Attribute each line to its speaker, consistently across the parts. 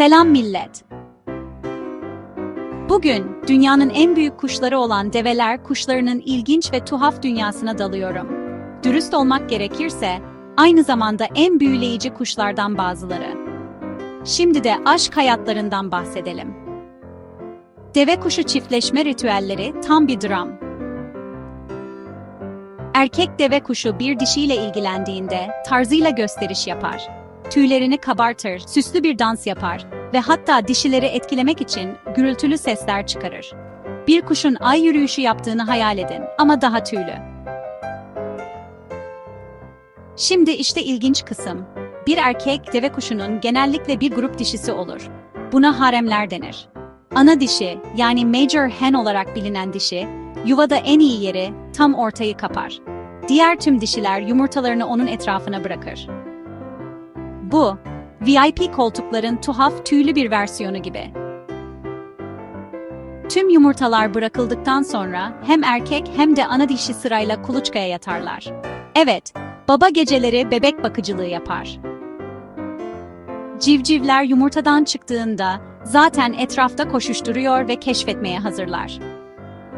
Speaker 1: Selam millet. Bugün dünyanın en büyük kuşları olan develer kuşlarının ilginç ve tuhaf dünyasına dalıyorum. Dürüst olmak gerekirse aynı zamanda en büyüleyici kuşlardan bazıları. Şimdi de aşk hayatlarından bahsedelim. Deve kuşu çiftleşme ritüelleri tam bir dram. Erkek deve kuşu bir dişiyle ilgilendiğinde tarzıyla gösteriş yapar. Tüylerini kabartır, süslü bir dans yapar ve hatta dişileri etkilemek için gürültülü sesler çıkarır. Bir kuşun ay yürüyüşü yaptığını hayal edin ama daha tüylü. Şimdi işte ilginç kısım. Bir erkek deve kuşunun genellikle bir grup dişisi olur. Buna haremler denir. Ana dişi yani major hen olarak bilinen dişi, yuvada en iyi yeri tam ortayı kapar. Diğer tüm dişiler yumurtalarını onun etrafına bırakır. Bu, VIP koltukların tuhaf tüylü bir versiyonu gibi. Tüm yumurtalar bırakıldıktan sonra hem erkek hem de ana dişi sırayla kuluçkaya yatarlar. Evet, baba geceleri bebek bakıcılığı yapar. Civcivler yumurtadan çıktığında zaten etrafta koşuşturuyor ve keşfetmeye hazırlar.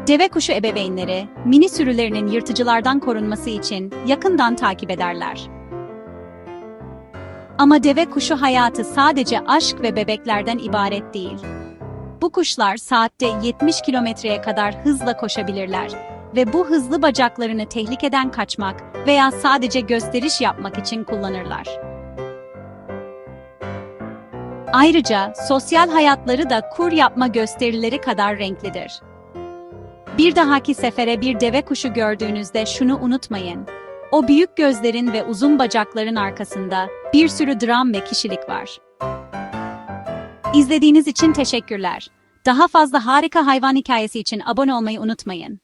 Speaker 1: Deve kuşu ebeveynleri, mini sürülerinin yırtıcılardan korunması için yakından takip ederler. Ama deve kuşu hayatı sadece aşk ve bebeklerden ibaret değil. Bu kuşlar saatte 70 kilometreye kadar hızla koşabilirler ve bu hızlı bacaklarını tehlikeden kaçmak veya sadece gösteriş yapmak için kullanırlar. Ayrıca sosyal hayatları da kur yapma gösterileri kadar renklidir. Bir dahaki sefere bir deve kuşu gördüğünüzde şunu unutmayın. O büyük gözlerin ve uzun bacakların arkasında bir sürü dram ve kişilik var. İzlediğiniz için teşekkürler. Daha fazla harika hayvan hikayesi için abone olmayı unutmayın.